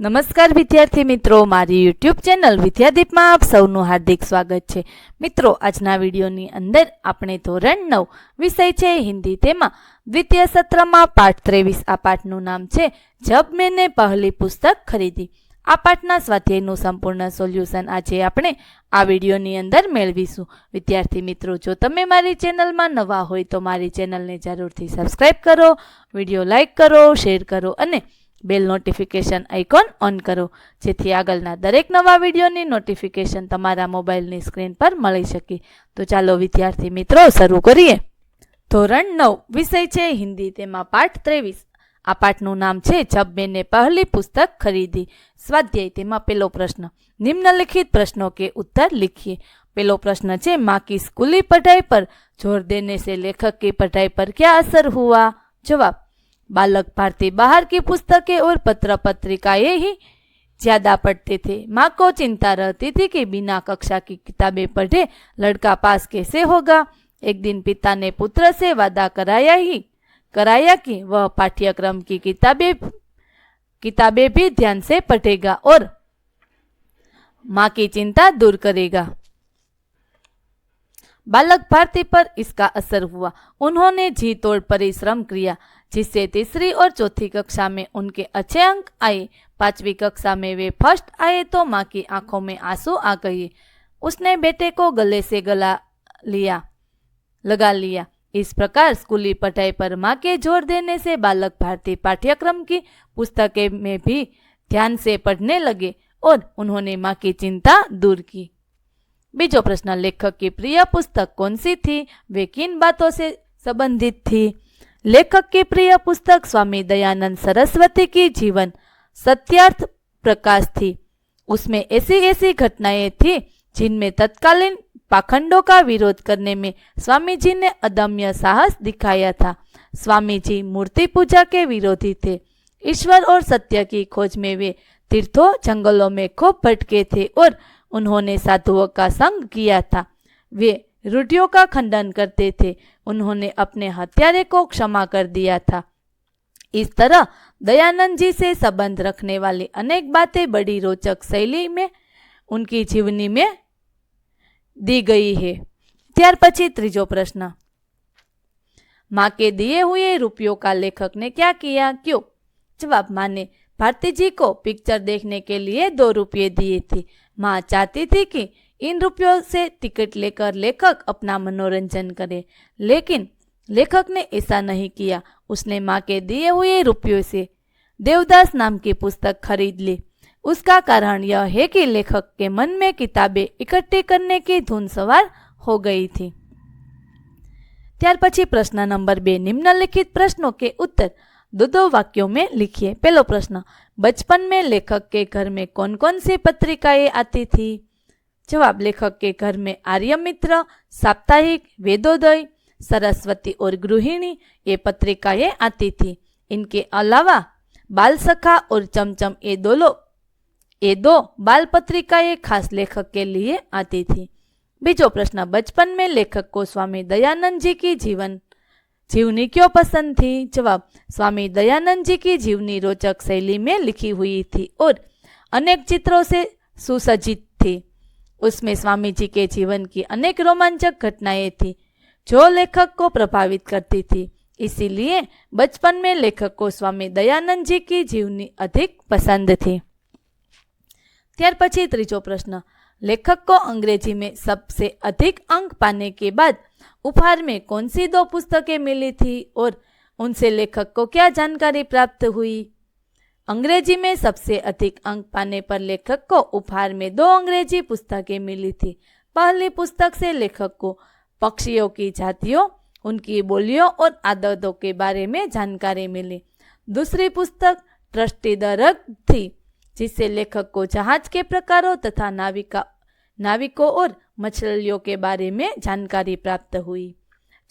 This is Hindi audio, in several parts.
નમસ્કાર વિદ્યાર્થી મિત્રો, મારી યુટ્યુબ ચેનલ વિદ્યાદીપમાં આપ સૌનું હાર્દિક સ્વાગત છે. મિત્રો, આજના વિડીયોની અંદર આપણે ધોરણ નવ વિષય છે હિન્દી તેમાં. દ્વિતીય સત્રમાં પાઠ ત્રેવીસ, આ પાઠનું નામ છે, જબ મેને પહેલી પુસ્તક ખરીદી. આ પાઠના સ્વાધ્યાયનું સંપૂર્ણ સોલ્યુશન આજે આપણે આ વિડીયોની અંદર મેળવીશું. વિદ્યાર્થી મિત્રો, જો તમે મારી ચેનલમાં નવા હોય તો મારી ચેનલને જરૂરથી સબસ્ક્રાઈબ કરો, વીડિયો લાઇક કરો, શેર કરો અને બેલ નોટિફિકેશન આઇકોન ઓન કરો. જેથી આગળના દરેક નવા વિડીયોની નોટિફિકેશન તમારા મોબાઈલની સ્ક્રીન પર મળી શકે. તો ચાલો વિદ્યાર્થી મિત્રો, શરૂ કરીએ. ધોરણ નવ, વિષય છે હિન્દી, તેમાં પાઠ ત્રેવીસ. આ પાઠનું નામ છે જબ મેને પહેલી પુસ્તક ખરીદી. સ્વાધ્યાય, તેમાં પેલો પ્રશ્ન. નિમ્નલિખિત પ્રશ્નો કે ઉત્તર લીખીએ. પેલો પ્રશ્ન છે, માકી સ્કૂલી પઢાઈ પર? જોર દેને સે લેખક કી પઢાઈ પર ક્યા અસર હુઆ? જવાબ बालक भारती बाहर की पुस्तकें और पत्र पत्रिकाएँ ही ज़्यादा पढ़ते थे। माँ को चिंता रहती थी कि बिना कक्षा की किताबें पढ़े लड़का पास कैसे होगा। एक दिन पिता ने पुत्र से वादा कराया ही, कराया कि वह पाठ्यक्रम की किताबें किताबें भी ध्यान से पढ़ेगा और माँ की चिंता दूर करेगा। बालक भारती पर इसका असर हुआ। उन्होंने जी तोड़ परिश्रम किया, जिससे तीसरी और चौथी कक्षा में उनके अच्छे अंक आए। पांचवी कक्षा में वे फ़र्स्ट आए तो माँ की आँखों में आँसू आ गए। उसने बेटे को गले से गला लिया, लगा लिया। इस प्रकार स्कूली पढ़ाई पर माँ के ज़ोर देने से बालक भारतीय पाठ्यक्रम की पुस्तकें में भी ध्यान से पढ़ने लगे और उन्होंने माँ की चिंता दूर की। बीजो प्रश्न लेखक की प्रिय पुस्तक कौन सी थी वे किन बातों से संबंधित थी लेखक की प्रिय पुस्तक स्वामी दयानंद सरस्वती की जीवन सत्यार्थ प्रकाश थी उसमें ऐसी ऐसी घटनाएँ थी जिनमें तत्कालीन पाखंडों का विरोध करने में स्वामी जी ने अदम्य साहस दिखाया था स्वामी जी मूर्ति पूजा के विरोधी थे ईश्वर और सत्य की खोज में वे तीर्थों जंगलों में खूब भटके थे और उन्होंने साधुओं का संग किया था वे रूढ़ियों का खंडन करते थे उन्होंने अपने हत्यारे को क्षमा कर दिया था इस तरह दयानंद जी से संबंध रखने वाली अनेक बातें बड़ी रोचक शैली में उनकी जीवनी में दी गई है ત્યાર પછી ત્રીજો પ્રશ્ન माँ के दिए हुए रुपयों का लेखक ने क्या किया क्यों जवाब माँ ने भारती जी को पिक्चर देखने के लिए दो रुपये दिए थे माँ चाहती थी कि इन रुपयों से टिकट लेकर लेखक अपना मनोरंजन करे लेकिन लेखक ने ऐसा नहीं किया उसने माँ के दिए हुए रुपयों से देवदास नाम की पुस्तक खरीद ली उसका कारण यह है कि लेखक के मन में किताबें इकट्ठी करने की धुन सवार हो गई थी ત્યાર પછી પ્રશ્ન નંબર બે નિમ્નલિખિત प्रश्नों के उत्तर दो दो वाक्यों में लिखिए पहलो प्रश्न बचपन में लेखक के घर में कौन कौन सी पत्रिकाएँ आती थी? जवाब, लेखक के घर में आर्य मित्र साप्ताहिक, वेदोदय, सरस्वती और गृहिणी, ये पत्रिकाएँ आती थी। इनके अलावा बाल सखा और चमचम, ये दो लो ये दो बाल पत्रिकाएँ खास लेखक के लिए आती थी। बीजो प्रश्न, बचपन में लेखक को स्वामी दयानंद जी की जीवन जीवनी क्यों पसंद थी जवाब स्वामी दयानंद जी की जीवनी रोचक शैली में लिखी हुई थी और अनेक चित्रों से सुसज्जित थी उसमें स्वामी जी के जीवन की अनेक रोमांचक घटनाएं थी जो लेखक को प्रभावित करती थी इसीलिए बचपन में लेखक को स्वामी दयानंद जी की जीवनी अधिक पसंद थी ત્યાર પછી ત્રીજો પ્રશ્ન लेखक को अंग्रेजी में सबसे अधिक अंक पाने के बाद उपहार में कौन सी दो पुस्तकें मिली थी और उनसे लेखक को क्या जानकारी प्राप्त हुई? अंग्रेज़ी में सबसे अधिक अंक पाने पर लेखक को उपहार में दो अंग्रेज़ी पुस्तकें मिली थी। पहली पुस्तक से लेखक को पक्षियों की जातियों, उनकी बोलियों और आदतों के बारे में जानकारी मिली। दूसरी पुस्तक ट्रस्टी दरग थी, जिससे लेखक को जहाज़ के प्रकारों तथा नाविका नाविकों और मछलियों के बारे में जानकारी प्राप्त हुई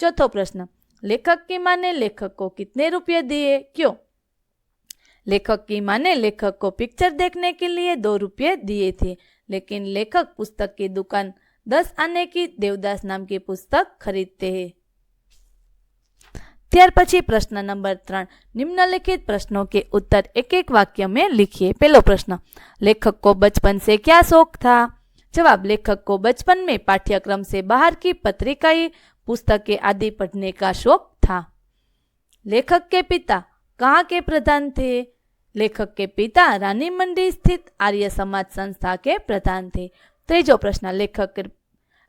चौथो प्रश्न लेखक की माँ ने लेखक को कितने रुपये दिए क्यों लेखक की माँ ने लेखक को पिक्चर देखने के लिए दो रुपये दिए थे लेकिन लेखक पुस्तक की दुकान दस आने की देवदास नाम की पुस्तक खरीदते हैं ત્યાર પછી પ્રશ્ન નંબર ત્રણ निम्नलिखित प्रश्नों के उत्तर एक एक वाक्य में लिखिए पहलो प्रश्न लेखक को बचपन से क्या शौक था जवाब लेखक को बचपन में पाठ्यक्रम से बाहर की पत्रिकाएँ, पुस्तकें आदि पढ़ने का शौक था। लेखक के पिता कहाँ के प्रधान थे? लेखक के पिता रानी मंडी स्थित आर्य समाज संस्था के प्रधान थे। त्रीजो प्रश्न, लेखक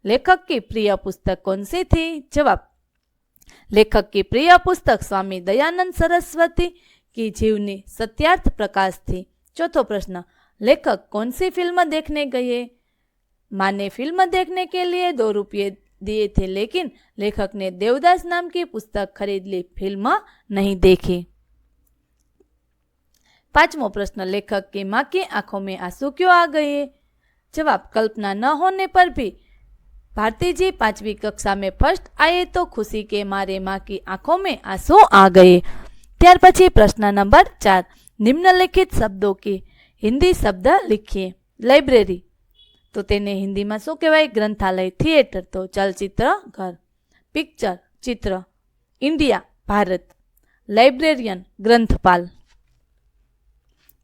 लेखक की प्रिय पुस्तक कौन सी थी? जवाब, लेखक की प्रिय पुस्तक स्वामी दयानंद सरस्वती की जीवनी सत्यार्थ प्रकाश थी। चौथो प्रश्न, लेखक कौन सी फ़िल्म देखने गए? माँ ने फिल्म देखने के लिए दो रुपये दिए थे लेकिन लेखक ने देवदास नाम की पुस्तक खरीद ली फिल्म नहीं देखी पांचमो प्रश्न लेखक की माँ की आंखों में आंसू क्यों आ गए जवाब कल्पना न होने पर भी भारती जी पांचवी कक्षा में फर्स्ट आए तो खुशी के मारे माँ की आंखों में आंसू आ गए ત્યાર પછી પ્રશ્ન નંબર ચાર નિમ્નલિખિત શબ્દો કે હિન્દી શબ્દ લીખીએ લાઇબ્રેરી તો તેને હિન્દીમાં શું કહેવાય? ગ્રંથાલય થિયેટર. તો ચલચિત્ર ઘર. પિક્ચર ચિત્ર. ઇન્ડિયા, ભારત. લાઇબ્રેરિયન ગ્રંથપાલ.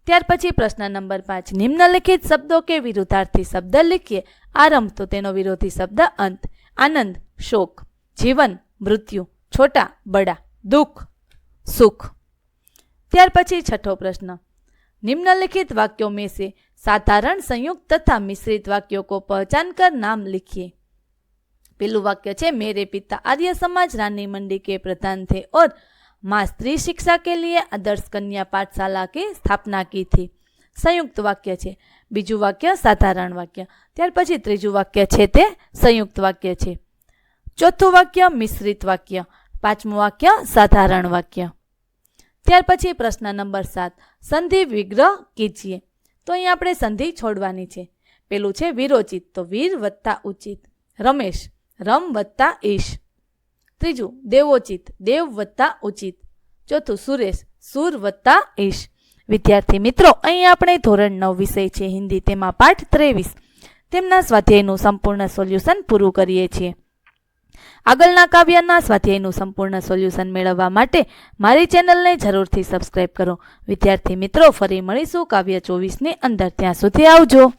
ત્યાર પછી પ્રશ્ન નંબર પાંચ. નિમ્નલિખિત શબ્દો કે વિરુદ્ધાર્થી શબ્દ લખીએ. આરંભ તો તેનો વિરોધી શબ્દ અંત. આનંદ, શોક. જીવન, મૃત્યુ. છોટા, બડા. દુઃખ, સુખ. ત્યાર પછી છઠ્ઠો પ્રશ્ન. નિમ્નલિખિત વાક્યો મેસે से साधारण संयुक्त तथा मिश्रित वाक्यों को पहचान कर नाम लिखिए पहलू वाक्य है मेरे पिता आर्य समाज रानी मंडी के प्रधान थे और माँ स्त्री शिक्षा के लिए आदर्श कन्या पाठशाला की स्थापना की थी સંયુક્ત વાક્ય છે બીજું વાક્ય સાધારણ વાક્ય ત્યાર પછી ત્રીજું વાક્ય છે તે સંયુક્ત વાક્ય છે ચોથું વાક્ય મિશ્રિત વાક્ય પાંચમું વાક્ય સાધારણ વાક્ય ત્યાર પછી પ્રશ્ન નંબર સાત સંધિ વિગ્રહ કીજીએ તો અહીં આપણે સંધિ છોડવાની છે. પેલું છે વિરોચિત, તો વીર વત્તા ઉચિત. રમેશ, રમ વત્તા ઈશ. ત્રીજું, દેવોચિત, દેવ વત્તા ઉચિત. ચોથું, સુરેશ, સુર વત્તા ઈશ. વિદ્યાર્થી મિત્રો, અહીં આપણે ધોરણ નવ વિષય છે હિન્દી, તેમાં પાઠ ત્રેવીસ. તેમના સ્વાધ્યાયનું સંપૂર્ણ સોલ્યુશન પૂરું કરીએ છીએ. આગળના કાવ્યના સ્વાધ્યાયનું સંપૂર્ણ સોલ્યુશન મેળવવા માટે મારી ચેનલને જરૂરથી સબસ્ક્રાઇબ કરો. વિદ્યાર્થી મિત્રો, ફરી મળીશું કાવ્ય ચોવીસની અંદર. ત્યાં સુધી આવજો.